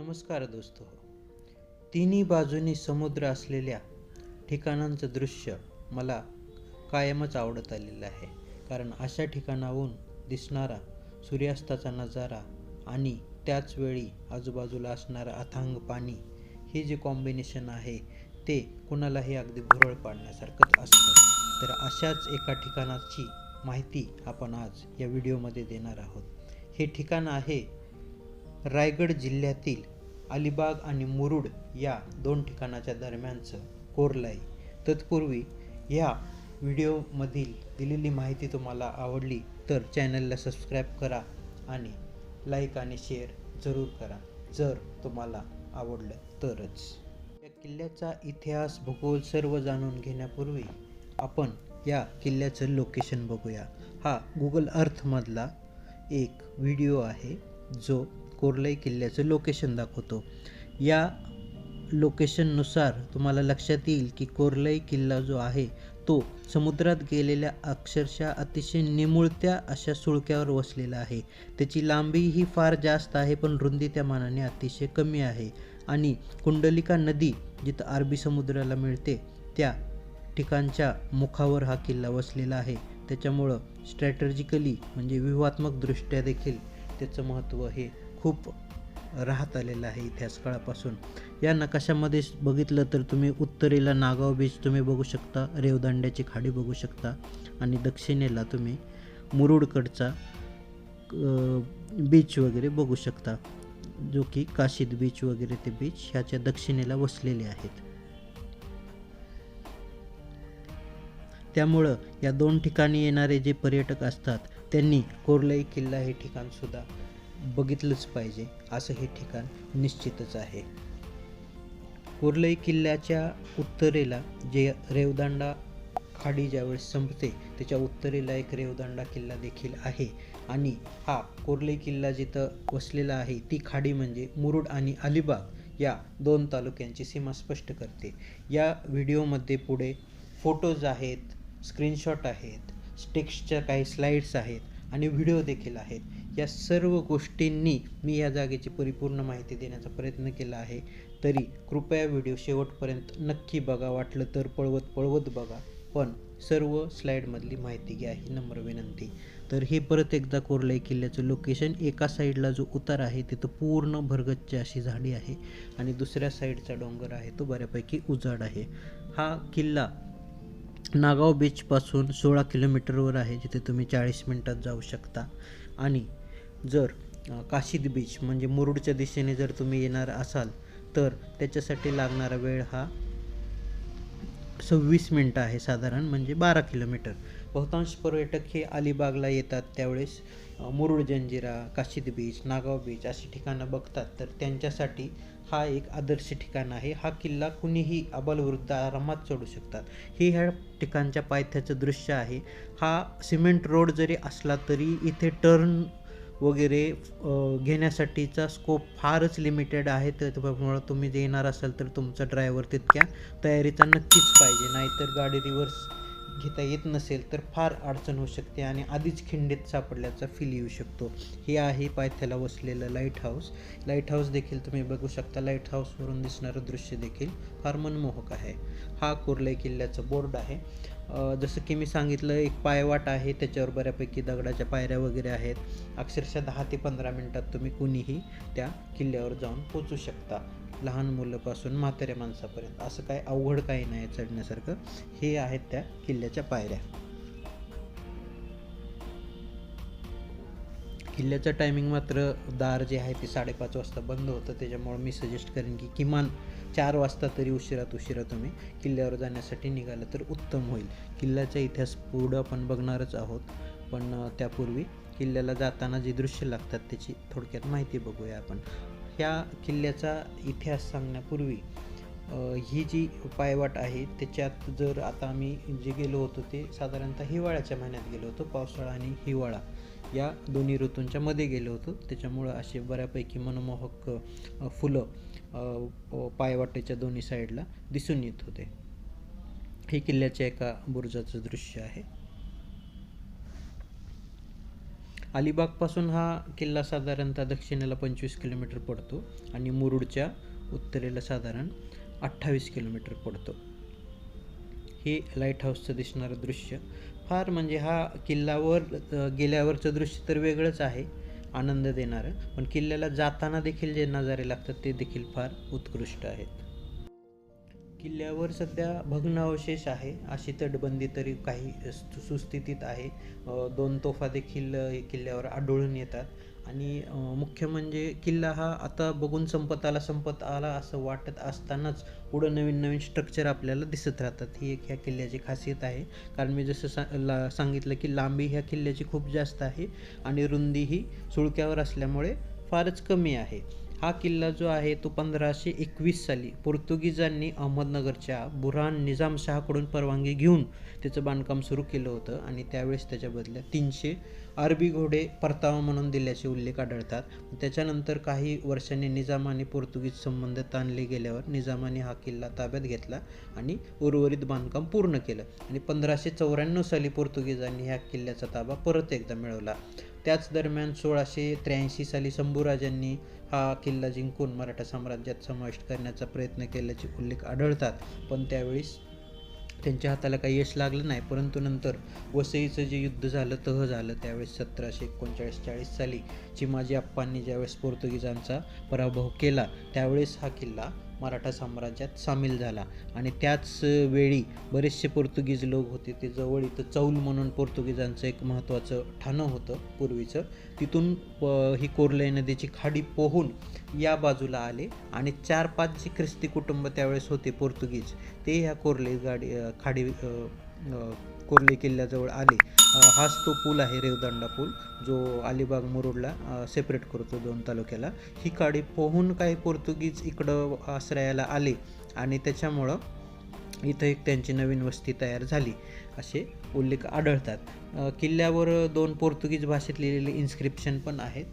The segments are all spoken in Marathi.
नमस्कार दोस्त. तिन्ही बाजूनी समुद्र असलेल्या ठिकाणांचं दृश्य मला कायमच आवडत आलेलं आहे. कारण अशा ठिकाणाहून दिसणारा सूर्यास्ताचा नजारा आणि त्याचवेळी आजूबाजूला असणारं अथांग पाणी हे जे कॉम्बिनेशन आहे ते कुणालाही अगदी भुरळ पाडण्यासारखंच असतं. तर अशाच एका ठिकाणाची माहिती आपण आज या व्हिडिओमध्ये देणार आहोत. हे ठिकाण आहे रायगड जिल्ह्यातील अलिबाग आणि मुरुड या दोन ठिकाणाच्या दरम्यानचं कोरलाई तत्पूर्वी ह्या व्हिडिओमधील दिलेली माहिती तुम्हाला आवडली तर चॅनलला सबस्क्राईब करा आणि लाईक आणि शेअर जरूर करा जर तुम्हाला आवडलं तरच. या किल्ल्याचा इतिहास भूगोल सर्व जाणून घेण्यापूर्वी आपण या किल्ल्याचं लोकेशन बघूया. हा गुगल अर्थमधला एक व्हिडिओ आहे जो कोरलाई किल्ल्याचं लोकेशन दाखवतो. या लोकेशननुसार तुम्हाला लक्षात येईल की कोरलाई किल्ला जो आहे तो समुद्रात गेलेल्या अक्षरशः अतिशय निमुळत्या अशा सुळक्यावर वसलेला आहे. त्याची लांबी ही फार जास्त आहे पण रुंदी त्या मानाने अतिशय कमी आहे. आणि कुंडलिका नदी जिथं अरबी समुद्राला मिळते त्या ठिकाणच्या मुखावर हा किल्ला वसलेला आहे. त्याच्यामुळं स्ट्रॅटर्जिकली म्हणजे व्यूहात्मकदृष्ट्या देखील त्याचं महत्त्व हे खूप राहत आलेलं आहे इतिहास काळापासून. या नकाशामध्ये बघितलं तर तुम्ही उत्तरेला नागाव बीच तुम्ही बघू शकता रेवदांड्याची खाडी बघू शकता आणि दक्षिणेला तुम्ही मुरुडकडचा बीच वगैरे बघू शकता. जो की काशीद बीच वगैरे ते बीच ह्याच्या दक्षिणेला वसलेले आहेत. त्यामुळं या दोन ठिकाणी येणारे जे पर्यटक असतात त्यांनी कोरलाई किल्ला हे ठिकाणसुद्धा बघितलंच पाहिजे असं हे ठिकाण निश्चितच आहे. कुर्लई किल्ल्याच्या उत्तरेला जे रेवदांडा खाडी ज्यावेळेस संपते त्याच्या उत्तरेला एक रेवदांडा किल्ला देखील आहे. आणि हा कोरलाई किल्ला जिथं वसलेला आहे ती खाडी म्हणजे मुरुड आणि अलिबाग या दोन तालुक्यांची सीमा स्पष्ट करते. या व्हिडिओमध्ये पुढे फोटोज आहेत स्क्रीनशॉट आहेत स्टिक्सच्या काही स्लाईड्स आहेत आणि व्हिडिओ देखील आहेत. या सर्व गोष्टींनी मी या जागेची परिपूर्ण माहिती देण्याचा प्रयत्न केला आहे. तरी कृपया व्हिडिओ शेवटपर्यंत नक्की बघा. वाटलं तर पळवत पळवत बघा. पण सर्व स्लाईडमधली माहिती घ्या ही नम्र विनंती. तर हे परत एकदा कोरलाई किल्ल्याचं लोकेशन एका साईडला जो उतार आहे तिथं पूर्ण भरगच्च अशी झाडी आहे. आणि दुसऱ्या साईडचा डोंगर आहे तो बऱ्यापैकी उजाड आहे. हा किल्ला नागाव बीचपासून सोळा किलोमीटरवर आहे जिथे तुम्ही चाळीस मिनटात जाऊ शकता. आणि जर काशीद बीच म्हणजे मुरुडच्या दिशेने जर तुम्ही येणार असाल तर त्याच्यासाठी लागणारा वेळ हा सव्वीस मिनटं आहे साधारण म्हणजे बारा किलोमीटर बहुतांश पर्यटक हे अलिबागला येतात त्यावेळेस मुरुड जंजिरा काशीद बीच नागाव बीच अशी ठिकाणं बघतात. तर त्यांच्यासाठी हा एक आदर्श ठिकाण आहे. हा किल्ला कुणीही अबलवृद्ध आरामात चढू शकतात. हे ह्या ठिकाणच्या पायथ्याचं दृश्य आहे. हा सिमेंट रोड जरी असला तरी इथे टर्न वगैरे घेण्यासाठीचा स्कोप फारच लिमिटेड आहे. त्यामुळं तुम्ही जे येणार असाल तर तुमचा ड्रायव्हर तितक्या तयारीचा नक्कीच पाहिजे. नाहीतर गाडी रिव्हर्स घेता येत नसेल तर फार अडचण होऊ शकते आणि आधीच खिंडीत सापडल्याचा फील येऊ शकतो. हे आहे पायथ्याला वसलेलं लाइट हाऊस लाइट हाऊस देखील तुम्ही बघू शकता. लाइट हाऊसवरून दिसणारं दृश्य देखील फार मनमोहक आहे. हा कोरलाई किल्ल्याचं बोर्ड आहे. जसं की मी सांगितलं एक पायवाट आहे. त्याच्यावर बऱ्यापैकी दगडाच्या पायऱ्या वगैरे आहेत. अक्षरशः दहा ते पंधरा मिनटात तुम्ही कुणीही त्या किल्ल्यावर जाऊन पोचू शकता. लहान मुलापासून म्हाताऱ्या माणसापर्यंत. असं काय अवघड काही नाही चढण्यासारखं. हे आहेत त्या किल्ल्याच्या पायऱ्या. किल्ल्याचं टायमिंग मात्र दार जे आहे ते साडेपाच वाजता बंद होतं. त्याच्यामुळं मी सजेस्ट करेन की किमान चार वाजता तरी उशिरात उशिरा तुम्ही किल्ल्यावर जाण्यासाठी निघालं तर उत्तम होईल. किल्ल्याचा इतिहास पुढं आपण बघणारच आहोत. पण त्यापूर्वी किल्ल्याला जाताना जी दृश्य लागतात त्याची थोडक्यात माहिती बघूया आपण. ह्या किल्ल्याचा इतिहास सांगण्यापूर्वी ही जी पायवाट आहे त्याच्यात जर आता आम्ही जे गेलो होतो ते साधारणतः हिवाळ्याच्या महिन्यात गेलो होतो पावसाळा आणि हिवाळा. या दोन्ही ऋतूंच्या मध्ये गेलो होतो. त्याच्यामुळं असे बऱ्यापैकी मनमोहक फुलं पायवाटेच्या दोन्ही साईडला दिसून येत होते. हे किल्ल्याच्या एका बुरुजाचं दृश्य आहे. अलिबागपासून हा किल्ला साधारणतः दक्षिणेला पंचवीस किलोमीटर पडतो आणि मुरुडच्या उत्तरेला साधारण अठ्ठावीस किलोमीटर पडतो. हे लाइट हाऊसचं दिसणारं दृश्य. फार म्हणजे हा किल्ल्यावर गेल्यावरचं दृश्य तर वेगळंच आहे आनंद देणारं. पण किल्ल्याला जाताना देखील जे नजारे लागतात ते देखील फार उत्कृष्ट आहेत. किल्ल्यावर सध्या भग्नावशेष आहे. अशी तटबंदी तरी काही सु- सुस्थितीत आहे. दोन तोफा देखील किल्ल्यावर आढळून येतात. आणि मुख्य म्हणजे किल्ला हा आता बघून संपत आला संपत आला असं वाटत असतानाच पुढं नवीन नवीन स्ट्रक्चर आपल्याला दिसत राहतात. ही एक ह्या किल्ल्याची खासियत आहे. कारण मी जसं सा ला सांगितलं की लांबी ह्या किल्ल्याची खूप जास्त आहे आणि रुंदी ही सुळक्यावर असल्यामुळे फारच कमी आहे. हा किल्ला जो आहे तो पंधराशे एकवीस साली पोर्तुगीजांनी अहमदनगरच्या बुरहान निजामशहाकडून परवानगी घेऊन त्याचं बांधकाम सुरू केलं होतं आणि त्यावेळेस त्याच्या बदल्या तीनशे अरबी घोडे परतावा म्हणून दिल्याचे उल्लेख आढळतात. त्याच्यानंतर काही वर्षांनी निजाम आणि पोर्तुगीज संबंध ताणले गेल्यावर निजामाने हा किल्ला ताब्यात घेतला आणि उर्वरित बांधकाम पूर्ण केलं आणि पंधराशे चौऱ्याण्णव साली पोर्तुगीजांनी ह्या किल्ल्याचा ताबा परत एकदा मिळवला. त्याच दरम्यान सोळाशे त्र्याऐंशी साली शंभूराजांनी हा किल्ला जिंकून मराठा साम्राज्यात समाविष्ट करण्याचा प्रयत्न केल्याचे उल्लेख आढळतात. पण त्यावेळेस त्यांच्या हाताला काही यश लागलं नाही परंतु नंतर वसईचं जे युद्ध झालं तह झालं त्यावेळेस सतराशे एकोणचाळीस चाळीस साली चिमाजी अप्पांनी ज्यावेळेस पोर्तुगीजांचा पराभव केला त्यावेळेस हा किल्ला मराठा साम्राज्यात सामील झाला. आणि त्याच वेळी बरेचसे पोर्तुगीज लोक होते ते जवळ इथं चौल म्हणून पोर्तुगीजांचं एक महत्त्वाचं ठाणं होतं पूर्वीचं. तिथून प- ही कोरलाई नदीची खाडी पोहून या बाजूला आले आणि चार पाच जी ख्रिस्ती कुटुंब त्यावेळेस होते पोर्तुगीज ते ह्या कोरलाई गाडी खाडी कोरली किल्ल्याजवळ आले. हाच तो पूल आहे रेवदांडा पूल जो अलिबाग मुरुडला सेपरेट करतो दोन तालुक्याला. ही काडी पोहून काही पोर्तुगीज इकडं आश्रयाला आले आणि त्याच्यामुळं इथं एक त्यांची नवीन वस्ती तयार झाली असे उल्लेख आढळतात. किल्ल्यावर दोन पोर्तुगीज भाषेत लिहिलेले इन्स्क्रिप्शन पण आहेत.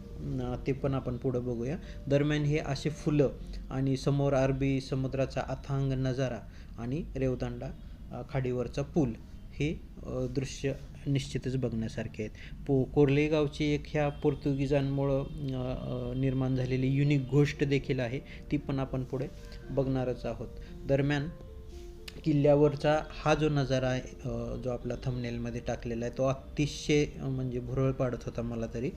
ते पण आपण पुढं बघूया. दरम्यान हे असे फुलं आणि समोर अरबी समुद्राचा अथांग नजारा आणि रेवदांडा खाडीवरचा पूल. हे दृश्य निश्चितच बघण्यासारखे आहेत. पो कोर्ले गावची एक ह्या पोर्तुगीजांमुळं निर्माण झालेली युनिक गोष्ट देखील आहे ती पण आपण पुढे बघणारच आहोत. दरम्यान किल्ल्यावरचा हा जो नजारा आहे जो आपला थंबनेलमध्ये टाकलेला आहे तो अतिशय म्हणजे भुरळ पाडत होता मला तरी.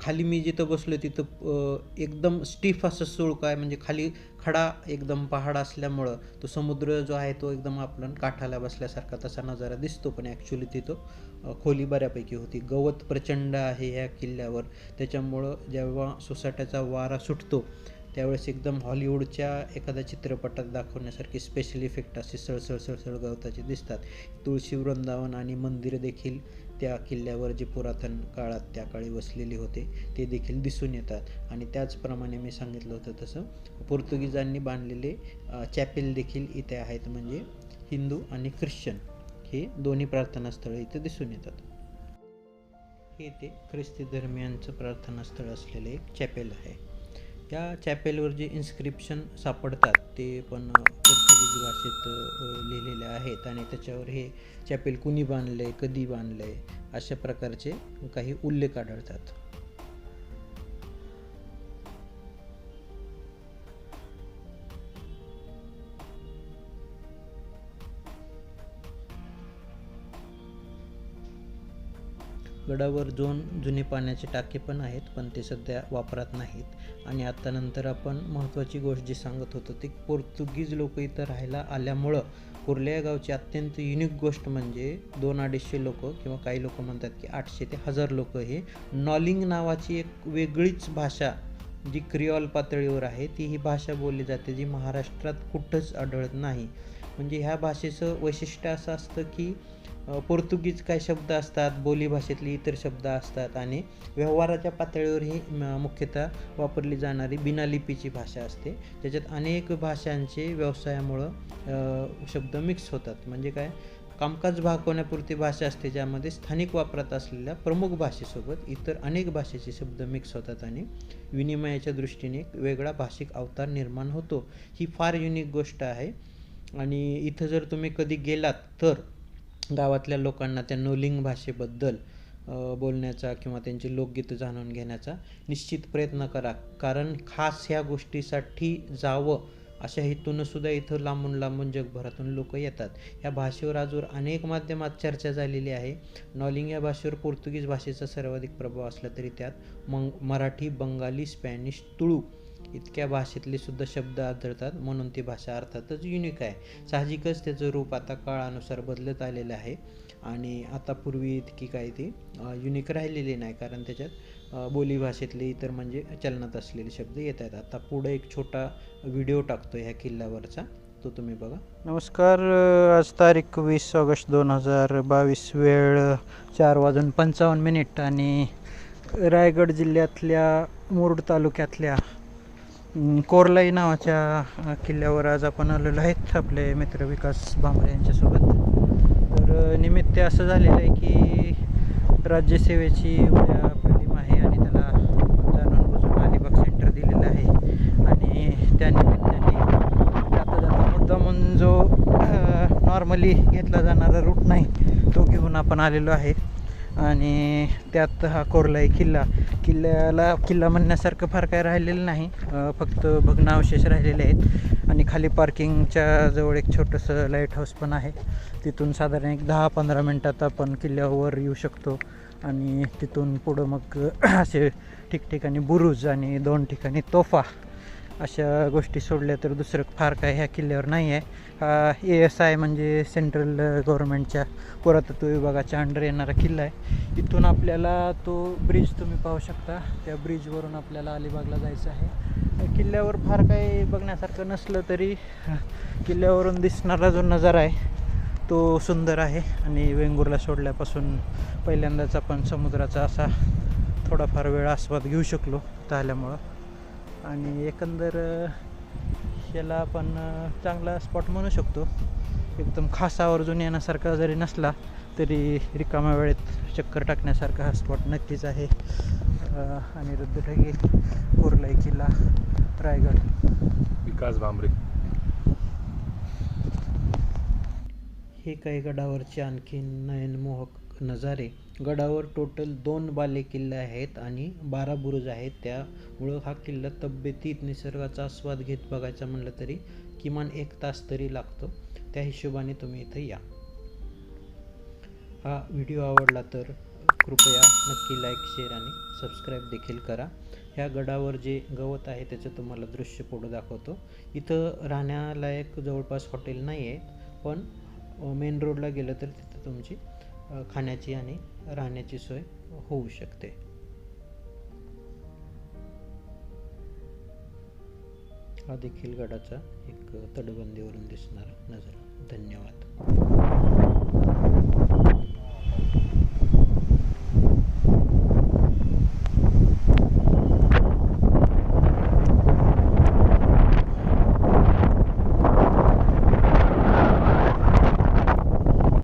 खाली मी जिथं बसलो तिथं एकदम स्टीफ असं सुळक आहे म्हणजे खाली खडा एकदम पहाड असल्यामुळं तो समुद्र जो आहे तो एकदम आपण काठाला बसल्यासारखा तसा नजारा दिसतो पण ॲक्च्युली तिथं खोली बऱ्यापैकी होती. गवत प्रचंड आहे ह्या किल्ल्यावर. त्याच्यामुळं जेव्हा सोसाट्याचा वारा सुटतो त्यावेळेस एकदम हॉलिवूडच्या एखाद्या चित्रपटात दाखवण्यासारखी स्पेशल इफेक्ट असे सळसळ सळसळ गवताचे दिसतात. तुळशी वृंदावन आणि मंदिर देखील त्या किल्ल्यावर जे पुरातन काळात त्या काळी वसलेले होते ते देखील दिसून येतात. आणि त्याचप्रमाणे मी सांगितलं होतं तसं पोर्तुगीजांनी बांधलेले चॅपेल देखील इथे आहेत. म्हणजे हिंदू आणि ख्रिश्चन हे दोन्ही प्रार्थनास्थळं इथे दिसून येतात. हे ते ख्रिस्ती धर्मियांचं प्रार्थनास्थळ असलेले एक चॅपेल आहे. या चॅपेलवर जे इन्स्क्रिप्शन सापडतात ते पण अ, भाषेत लिहिलेल्या लिहिलेले आहेत आणि त्याच्यावर हे चॅपेल कुणी बांधलं आहे कधी बांधलं आहे अशा प्रकारचे काही उल्लेख आढळतात. गडावर दोन जुने पाण्याचे टाके पण आहेत पण ते सध्या वापरात नाहीत. आणि आता नंतर आपण महत्त्वाची गोष्ट जी सांगत होतो ती पोर्तुगीज लोक इथं राहायला आल्यामुळं कुर्ल्या या गावची अत्यंत युनिक गोष्ट म्हणजे दोन अडीचशे लोक किंवा काही लोक म्हणतात की आठशे ते हजार लोक हे नॉलिंग नावाची एक वेगळीच भाषा जी क्रिऑल पातळीवर आहे ती ही भाषा बोलली जाते जी महाराष्ट्रात कुठंच आढळत नाही. म्हणजे ह्या भाषेचं वैशिष्ट्य असं असतं की पोर्तुगीज काय शब्द असतात बोलीभाषेतले इतर शब्द असतात आणि व्यवहाराच्या पातळीवर ही मुख्यतः वापरली जाणारी बिनालिपीची भाषा असते. त्याच्यात अनेक भाषांचे व्यवसायामुळं शब्द मिक्स होतात. म्हणजे काय? कामकाज भागवण्यापुरती भाषा असते ज्यामध्ये स्थानिक वापरात असलेल्या प्रमुख भाषेसोबत इतर अनेक भाषेचे शब्द मिक्स होतात आणि विनिमयाच्या दृष्टीने एक वेगळा भाषिक अवतार निर्माण होतो. ही फार युनिक गोष्ट आहे. आणि इथं जर तुम्ही कधी गेलात तर गावातल्या लोकांना त्या नोलिंग भाषेबद्दल बोलण्याचा किंवा त्यांची लोकगीतं जाणून घेण्याचा निश्चित प्रयत्न करा. कारण खास ह्या गोष्टीसाठी जावं अशा हेतूनं सुद्धा इथं लांबून लांबून जगभरातून लोक येतात. या भाषेवर आजवर अनेक माध्यमात चर्चा झालेली आहे. नॉलिंग या भाषेवर पोर्तुगीज भाषेचा सर्वाधिक प्रभाव असला तरी त्यात मग मराठी बंगाली स्पॅनिश तुळू इतक्या भाषेतले सुद्धा शब्द आढळतात म्हणून ती भाषा अर्थातच युनिक आहे. साहजिकच त्याचं रूप आता काळानुसार बदलत आलेलं आहे. आणि आता पूर्वी इतकी काही ती युनिक राहिलेली नाही कारण त्याच्यात बोलीभाषेतले इतर म्हणजे चलनात असलेले शब्द येत आहेत. आता पुढे एक छोटा व्हिडिओ टाकतो ह्या किल्ल्यावरचा. तो तुम्ही बघा. नमस्कार आज तारीख वीस ऑगस्ट दोन हजार बावीस वेळ चार वाजून पंचावन्न मिनिट. आणि रायगड जिल्ह्यातल्या मुरुड तालुक्यातल्या कोरलाई नावाच्या किल्ल्यावर आज आपण आलेलो आहेत आपले मित्र विकास भांबरे यांच्यासोबत. तर निमित्त असं झालेलं आहे की राज्यसेवेची उद्या प्रतिम आहे आणि त्याला जाणून बुजून अलिबाग सेंटर दिलेलं आहे. आणि त्या निमित्ताने जाता जाता म्हणून जो नॉर्मली घेतला जाणारा रूट नाही तो घेऊन आपण आलेलो आहे. आणि त्यात हा कोरला आहे किल्ला. किल्ल्याला किल्ला म्हणण्यासारखं फार काय राहिलेलं नाही. फक्त भग्नावशेष राहिलेले आहेत. आणि खाली पार्किंगच्या जवळ एक छोटंसं लाइट हाऊस पण आहे. तिथून साधारण एक दहा पंधरा मिनटात आपण किल्ल्यावर येऊ शकतो. आणि तिथून पुढं मग असे ठिकठिकाणी बुरुज आणि दोन ठिकाणी तोफा अशा गोष्टी सोडल्या तर दुसरं फार काय ह्या किल्ल्यावर नाही आहे. ए एस आय म्हणजे सेंट्रल गव्हर्नमेंटच्या पुरातत्व विभागाच्या अंडर येणारा किल्ला आहे. इथून आपल्याला तो ब्रिज तुम्ही पाहू शकता. त्या ब्रिजवरून आपल्याला अलिबागला जायचं आहे. किल्ल्यावर फार काही बघण्यासारखं नसलं तरी किल्ल्यावरून दिसणारा जो नजारा आहे तो सुंदर आहे आणि वेंगुर्ला सोडल्यापासून पहिल्यांदाच आपण समुद्राचा असा थोडाफार वेळ आस्वाद घेऊ शकलो आल्यामुळं आणि एकंदर याला आपण चांगला स्पॉट म्हणू शकतो. एकदम खास आवर्जून येण्यासारखा जरी नसला तरी रिकाम्या वेळेत चक्कर टाकण्यासारखा हा स्पॉट नक्कीच आहे. आणि रुद्रढगे कोरलाई किल्ला रायगड. विकास भांबरे. हे काही गडावरचे आणखी नयनमोहक नजारे. गडावर टोटल दोन बाले किल्ले आहेत आणि बारा बुरुज आहेत. त्यामुळं हा किल्ला तब्येतीत निसर्गाचा आस्वाद घेत बघायचा म्हणलं तरी किमान एक तास तरी लागतो. त्या हिशोबाने तुम्ही इथं या. हा व्हिडिओ आवडला तर कृपया नक्की लाईक शेअर आणि सबस्क्राईब देखील करा. ह्या गडावर जे गवत आहे त्याचं तुम्हाला दृश्य पुढं दाखवतो. इथं राहण्यालायक जवळपास हॉटेल नाही आहेत पण मेन रोडला गेलं तर तिथं तुमची खाण्याची आणि राहण्याची सोय होऊ शकते. हा देखील गडाचा एक तटबंदीवरून दिसणारा नजारा. धन्यवाद.